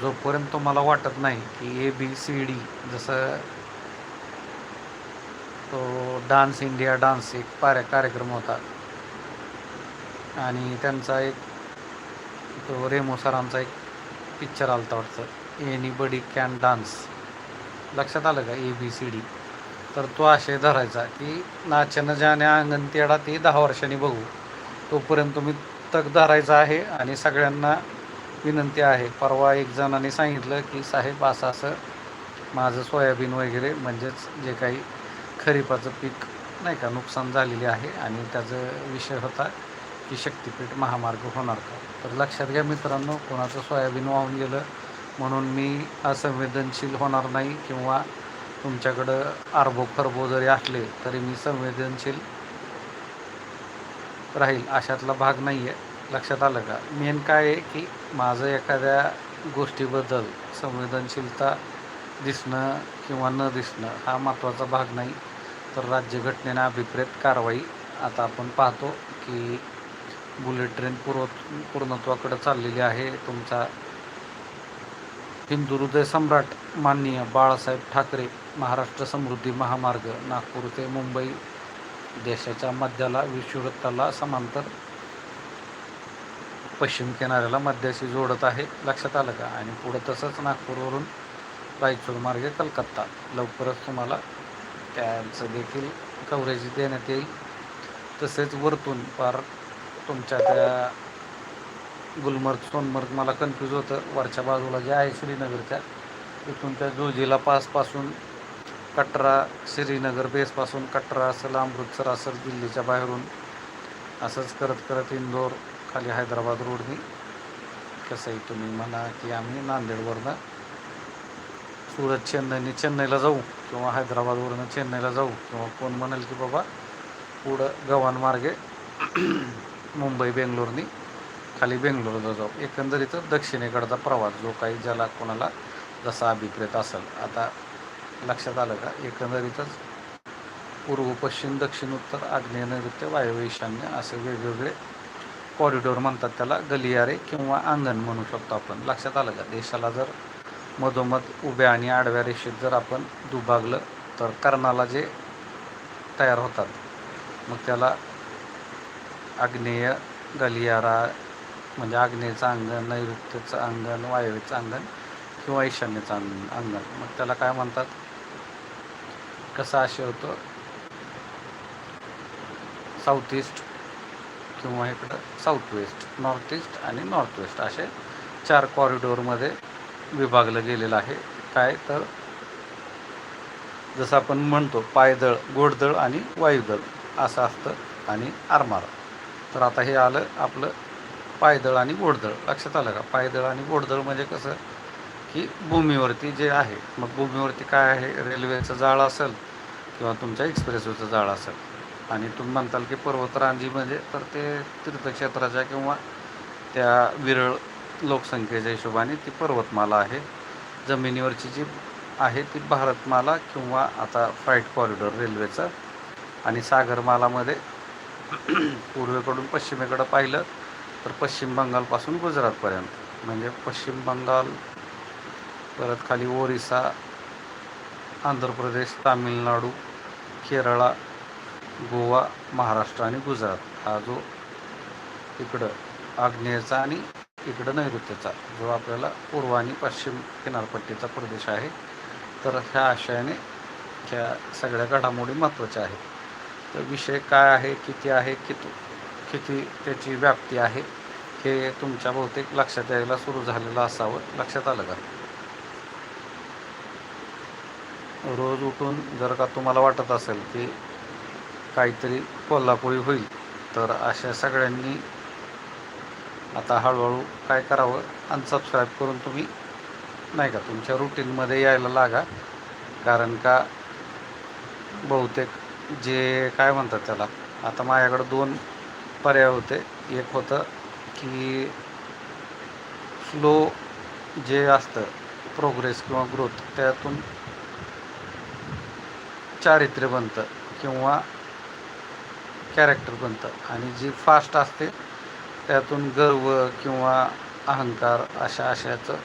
जोपर्यंत तुम्हाला वाटत नाही की ए बी सी डी जसं तो डान्स इंडिया डान्स एक पार कार्यक्रम होता. आणि त्यांचा एक तो रेमो सरांचा एक पिक्चर आलता वाटतं. एनी बडी कॅन डान्स लक्षात आलं का? A B C D. तर तो आशय धरायचा की नाचन जाणे अंगण ते दहा वर्षांनी बघू. तोपर्यंत तुम्ही तक धरायचा आहे आणि सगळ्यांना विनंती आहे. परवा एक जणाने सांगितलं की साहेब असं असं माझं सोयाबीन वगैरे म्हणजेच जे काही खरीपाचं पीक नाही का नुकसान झालेले आहे आणि त्याचं विषय होता की शक्तिपीठ महामार्ग होणार का? तर लक्षात घ्या मित्रांनो कोणाचं सोयाबीन वाहून गेलं म्हणून मी असंवेदनशील होणार नाही किंवा तुमच्याकडं आरबो खरबो जरी असले तरी मी संवेदनशील राहील अशातला भाग नाही आहे लक्षात आलं का? मेन काय आहे की माझं एखाद्या गोष्टीबद्दल संवेदनशीलता दिसणं किंवा न दिसणं हा महत्त्वाचा भाग नाही. तर राज्यघटनेने अभिप्रेत कारवाई आता आपण पाहतो की बुलेट ट्रेन पूर्व पूर्णत्वाकडे चाललेली आहे. तुमचा हिंदू हृदय सम्राट माननीय बाळासाहेब ठाकरे महाराष्ट्र समृद्धी महामार्ग नागपूर ते मुंबई देशाच्या मध्याला विषुवृत्ताला समांतर पश्चिम किनाऱ्याला मध्याशी जोडत आहे लक्षात आलं का? आणि पुढं तसंच नागपूरवरून रायचूर मार्गे कलकत्ता. लवकरच तुम्हाला त्यांचं देखील कव्हरेज देण्यात येईल. तसेच वरतून पार तुमच्या त्या गुलमर्ग सोनमर्ग मला कन्फ्यूज होतं. वरच्या बाजूला जे आहे श्रीनगरच्या तिथून त्या जोजीला पासपासून कटरा श्रीनगर बेसपासून कटरा असेल अमृतसर असेल दिल्लीच्या बाहेरून असंच करत करत इंदोर खाली हैदराबाद रोडनी कसंही तुम्ही म्हणा की आम्ही नांदेडवरनं सुरत चेन्नईने चेन्नईला जाऊ किंवा हैदराबादवरनं चेन्नईला जाऊ किंवा कोण म्हणाल की बाबा पुढं गव्हाण मार्गे मुंबई बेंगलोरनी खाली बेंगलोरला जाऊ. एकंदरीतच दक्षिणेकडचा प्रवास जो काही ज्याला कोणाला जसा अभिप्रेत असेल. आता लक्षात आलं का? एकंदरीतच पूर्व पश्चिम दक्षिण उत्तर आग्नेय नैऋत्य वायव्य ईशान्य असे वेगवेगळे कॉरिडॉर म्हणतात त्याला गलियारे किंवा अंगण म्हणू शकतो आपण. लक्षात आलं का? देशाला जर मधोमध उभ्या आणि आडव्या रेषेत जर आपण दुभागलं तर कर्णाला जे तयार होतात मग त्याला आग्नेय गलियारा म्हणजे आग्नेयचं अंगण नैऋत्यचं अंगण वायव्यचं अंगण किंवा ईशान्यचं अंगण अंगण. मग त्याला काय म्हणतात? कसा आशय होतो? साऊथ ईस्ट किंवा इकडं साऊथ वेस्ट नॉर्थ ईस्ट आणि नॉर्थ वेस्ट असे चार कॉरिडॉरमध्ये विभागलं गेलेलं आहे. काय तर जसं आपण म्हणतो पायदळ गोडदळ आणि वायुदळ असं असतं आणि आरमार तर आता हे आलं आपलं पायदळ आणि गोडदळ लक्षात आलं का? पायदळ आणि गोडदळ म्हणजे कसं? की भूमीवरती जे आहे मग भूमीवरती काय आहे? रेल्वेचं जाळं असेल किंवा तुमच्या एक्सप्रेसवेचं जाळं असेल. आणि तुम्ही म्हणताल की पर्वतरांजी म्हणजे तर ते तीर्थक्षेत्राच्या किंवा त्या विरळ लोकसंख्येच्या हिशोबाने ती पर्वतमाला आहे. जमिनीवरची जी आहे ती भारतमाला किंवा आता फ्लाईट कॉरिडॉर रेल्वेचं. आणि सागरमालामध्ये पूर्वेकडून पश्चिमेकडं पाहिलं तर पश्चिम बंगालपासून गुजरातपर्यंत. म्हणजे पश्चिम बंगाल परत खाली ओरिसा आंध्र प्रदेश तामिळनाडू केरळा गोवा महाराष्ट्र आणि गुजरात हा जो इकडं आग्नेयचा आणि इकडं नैऋत्यचा जो आपल्याला पूर्व आणि पश्चिम किनारपट्टीचा प्रदेश आहे तर ह्या आशयाने ह्या सगळ्या घडामोडी महत्त्वाच्या आहेत. तर विषय काय आहे किती आहे किती किती त्याची व्याप्ती आहे हे तुमच्या बहुतेक लक्षात यायला सुरू झालेलं असावं. लक्षात आलं का? रोज उठून जर का तुम्हाला वाटत असेल की काहीतरी कोल्हापुरी होईल. तर अशा सगळ्यांनी आता हळूहळू काय करावं अनसबस्क्राईब करून तुम्ही नाही का तुमच्या रुटीनमध्ये यायला लागा. कारण का बहुतेक जे काय म्हणतात त्याला आता माझ्याकडं दोन पर्याय होते. एक होतं की स्लो जे असतं प्रोग्रेस किंवा ग्रोथ त्यातून चारित्र्य बनतं किंवा कॅरेक्टर बनतं आणि जी फास्ट असते त्यातून गर्व किंवा अहंकार अशा आशयाचं